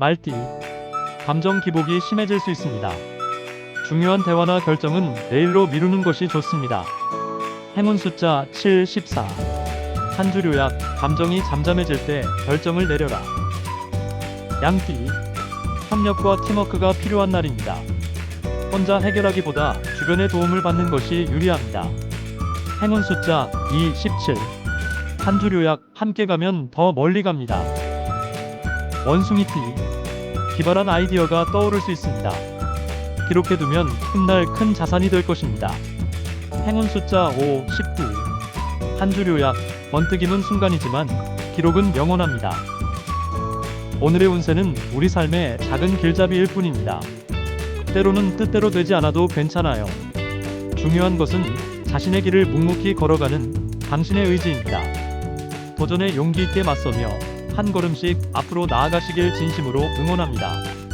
말띠. 감정 기복이 심해질 수 있습니다. 중요한 대화나 결정은 내일로 미루는 것이 좋습니다. 행운 숫자 7, 14. 한 줄 요약, 감정이 잠잠해질 때 결정을 내려라. 양띠. 협력과 팀워크가 필요한 날입니다. 혼자 해결하기보다 주변의 도움을 받는 것이 유리합니다. 행운 숫자 2, 17. 한 줄 요약, 함께 가면 더 멀리 갑니다. 원숭이띠. 기발한 아이디어가 떠오를 수 있습니다. 기록해두면 훗날 큰 자산이 될 것입니다. 행운 숫자 5, 19. 한 줄 요약, 번뜩임은 순간이지만 기록은 영원합니다. 오늘의 운세는 우리 삶의 작은 길잡이일 뿐입니다. 때로는 뜻대로 되지 않아도 괜찮아요. 중요한 것은 자신의 길을 묵묵히 걸어가는 당신의 의지입니다. 도전에 용기 있게 맞서며 한 걸음씩 앞으로 나아가시길 진심으로 응원합니다.